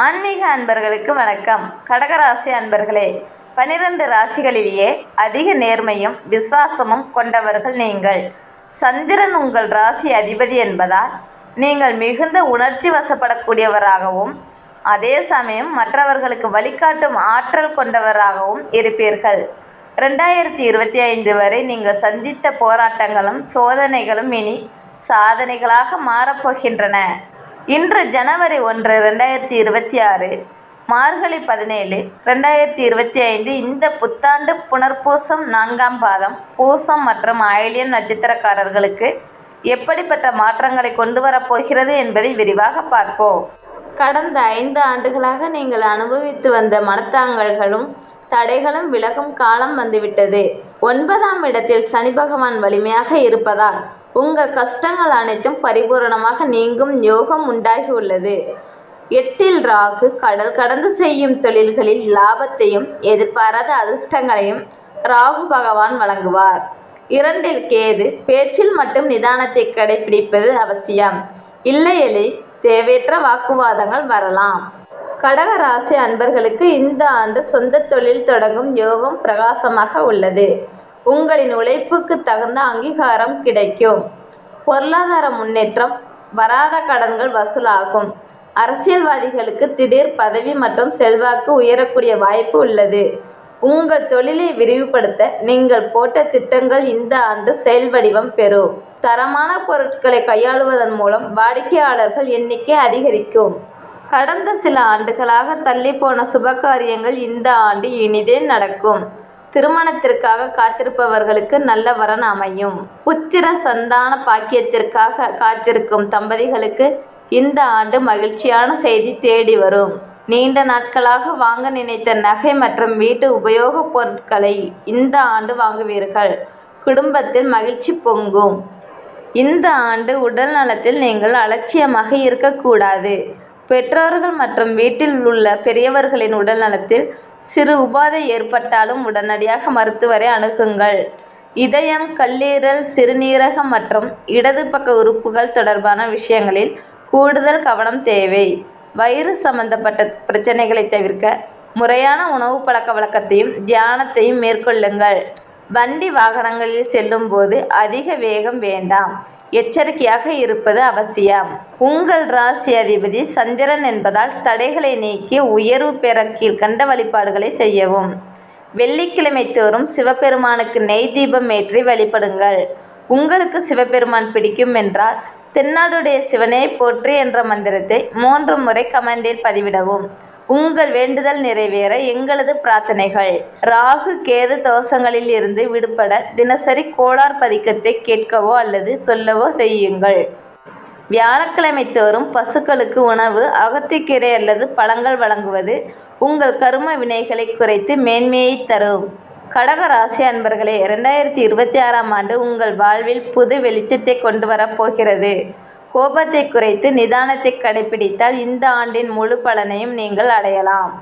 ஆன்மீக அன்பர்களுக்கு வணக்கம். கடகராசி அன்பர்களே பனிரெண்டு ராசிகளிலேயே அதிக நேர்மையும் விசுவாசமும் கொண்டவர்கள் நீங்கள். சந்திரன் உங்கள் ராசி அதிபதி என்பதால் நீங்கள் மிகுந்த உணர்ச்சி வசப்படக்கூடியவராகவும் அதே சமயம் மற்றவர்களுக்கு வழிகாட்டும் ஆற்றல் கொண்டவராகவும் இருப்பீர்கள். ரெண்டாயிரத்தி இருபத்தி ஐந்து வரை நீங்கள் சந்தித்த போராட்டங்களும் சோதனைகளும் இனி சாதனைகளாக மாறப்போகின்றன இன்று ஜனவரி ஒன்று ரெண்டாயிரத்தி இருபத்தி ஆறு மார்கழி பதினேழு ரெண்டாயிரத்தி இருபத்தி ஐந்து இந்த புத்தாண்டு புனர்பூசம் நான்காம் பாதம் பூசம் மற்றும் ஆயிலியன் நட்சத்திரக்காரர்களுக்கு எப்படிப்பட்ட மாற்றங்களை கொண்டு வரப்போகிறது என்பதை விரிவாக பார்ப்போம். கடந்த ஐந்து ஆண்டுகளாக நீங்கள் அனுபவித்து வந்த மனத்தாங்கல்களும் தடைகளும் விலகும் காலம் வந்துவிட்டது. ஒன்பதாம் இடத்தில் சனி பகவான் வலிமையாக இருப்பதால் உங்கள் கஷ்டங்கள் அனைத்தும் பரிபூரணமாக நீங்கும் யோகம் உண்டாகியுள்ளது. எட்டில் ராகு கடல் கடந்து செய்யும் தொழில்களில் லாபத்தையும் எதிர்பாராத அதிர்ஷ்டங்களையும் ராகு பகவான் வழங்குவார். இரண்டில் கேது பேச்சில் மட்டும் நிதானத்தை கடைபிடிப்பது அவசியம். இல்லையெனில் தேவையற்ற வாக்குவாதங்கள் வரலாம். கடக ராசி அன்பர்களுக்கு இந்த ஆண்டு சொந்த தொழில் தொடங்கும் யோகம் பிரகாசமாக உள்ளது. உங்களின் உழைப்புக்கு தகுந்த அங்கீகாரம் கிடைக்கும். பொருளாதார முன்னேற்றம் வராத கடன்கள் வசூலாகும். அரசியல்வாதிகளுக்கு திடீர் பதவி மற்றும் செல்வாக்கு உயரக்கூடிய வாய்ப்பு உள்ளது. உங்கள் தொழிலை விரிவுபடுத்த நீங்கள் போட்ட திட்டங்கள் இந்த ஆண்டு செயல் வடிவம் பெறும். தரமான பொருட்களை கையாளுவதன் மூலம் வாடிக்கையாளர்கள் எண்ணிக்கை அதிகரிக்கும். கடந்த சில ஆண்டுகளாக தள்ளிப்போன சுபகாரியங்கள் இந்த ஆண்டு இனிதே நடக்கும். திருமணத்திற்காக காத்திருப்பவர்களுக்கு நல்ல வரன் அமையும். புத்திர சந்தான பாக்கியத்திற்காக காத்திருக்கும் தம்பதிகளுக்கு இந்த ஆண்டு மகிழ்ச்சியான செய்தி தேடி வரும். நீண்ட நாட்களாக வாங்க நினைத்த நகை மற்றும் வீட்டு உபயோகப் பொருட்களை இந்த ஆண்டு வாங்குவீர்கள். குடும்பத்தில் மகிழ்ச்சி பொங்கும். இந்த ஆண்டு உடல் நலத்தில் நீங்கள் அலட்சியமாக இருக்கக்கூடாது. பெற்றோர்கள் மற்றும் வீட்டில் உள்ள பெரியவர்களின் உடல் நலத்தில் சிறு உபாதை ஏற்பட்டாலும் உடனடியாக மருத்துவரை அணுகுங்கள். இதயம் கல்லீரல் சிறுநீரகம் மற்றும் இடது பக்க உறுப்புகள் தொடர்பான விஷயங்களில் கூடுதல் கவனம் தேவை. வயிறு சம்பந்தப்பட்ட பிரச்சனைகளை தவிர்க்க முறையான உணவு பழக்க வழக்கத்தையும் தியானத்தையும் மேற்கொள்ளுங்கள். வண்டி வாகனங்களில் செல்லும்போது அதிக வேகம் வேண்டாம். எச்சரிக்கையாக இருப்பது அவசியம். உங்கள் ராசி அதிபதி சந்திரன் என்பதால் தடைகளை நீக்கி உயர்வு பெற கீழ்கண்ட வழிபாடுகளை செய்யவும். வெள்ளிக்கிழமை தோறும் சிவபெருமானுக்கு நெய் தீபம் ஏற்றி வழிபடுங்கள். உங்களுக்கு சிவபெருமான் பிடிக்கும் என்றால் தென்னாடுடைய சிவனை போற்றி என்ற மந்திரத்தை மூன்று முறை கமெண்டில் பதிவிடவும். உங்கள் வேண்டுதல் நிறைவேற எங்களது பிரார்த்தனைகள். ராகு கேது தோஷங்களில் இருந்து விடுபட தினசரி கோளார் பதிக்கத்தை கேட்கவோ அல்லது சொல்லவோ செய்யுங்கள். வியாழக்கிழமை தோறும் பசுக்களுக்கு உணவு அகத்திக்கீரை அல்லது பழங்கள் வழங்குவது உங்கள் கரும வினைகளை குறைத்து மேன்மையை தரும். கடக ராசி அன்பர்களே ரெண்டாயிரத்தி இருபத்தி ஆறாம் ஆண்டு உங்கள் வாழ்வில் புது வெளிச்சத்தை கொண்டு வரப் போகிறது. கோபத்தை குறைத்து நிதானத்தை கடைபிடித்தால் இந்த ஆண்டின் முழு பலனையும் நீங்கள் அடையலாம்.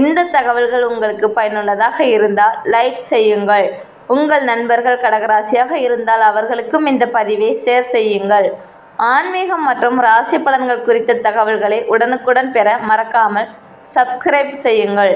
இந்த தகவல்கள் உங்களுக்கு பயனுள்ளதாக இருந்தால் லைக் செய்யுங்கள். உங்கள் நண்பர்கள் கடகராசியாக இருந்தால் அவர்களுக்கும் இந்த பதிவை ஷேர் செய்யுங்கள். ஆன்மீகம் மற்றும் ராசி பலன்கள் குறித்த தகவல்களை உடனுக்குடன் பெற மறக்காமல் சப்ஸ்கிரைப் செய்யுங்கள்.